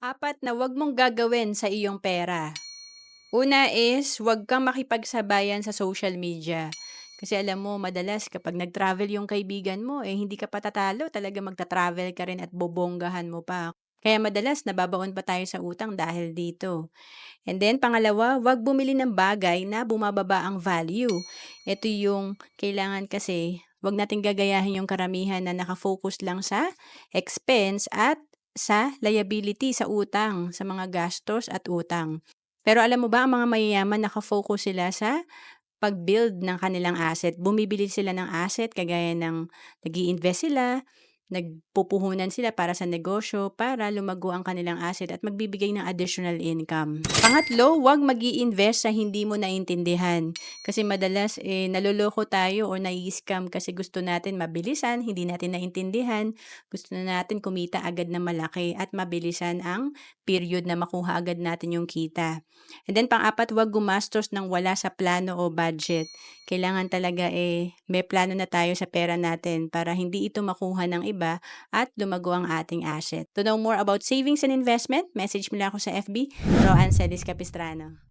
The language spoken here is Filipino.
Apat na 'wag mong gagawin sa iyong pera. Una is, 'wag kang makipagsabayan sa social media. Kasi alam mo madalas kapag nag-travel yung kaibigan mo, eh, hindi ka pa tatalo talagang magta-travel ka rin at bobonggahan mo pa. Kaya madalas nababaon pa tayo sa utang dahil dito. And then pangalawa, 'wag bumili ng bagay na bumababa ang value. Ito yung kailangan kasi 'wag nating gagayahin yung karamihan na naka-focus lang sa expense at sa liability, sa utang, sa mga gastos at utang. Pero alam mo ba ang mga mayayaman naka-focus sila sa pag-build ng kanilang asset. Bumibili sila ng asset kagaya ng nag-i-invest sila, nagpupuhunan sila para sa negosyo para lumago ang kanilang asset at magbibigay ng additional income. Pangatlo, huwag mag invest sa hindi mo naintindihan. Kasi madalas eh, naloloko tayo o nai-scam kasi gusto natin mabilisan, hindi natin naintindihan, gusto na natin kumita agad na malaki at mabilisan ang period na makuha agad natin yung kita. And then pang-apat, huwag gumastos ng wala sa plano o budget. Kailangan talaga eh may plano na tayo sa pera natin para hindi ito makuha ng iba at lumago ang ating asset. To know more about savings and investment, message mo lang ako sa FB, Roan Celis Capistrano.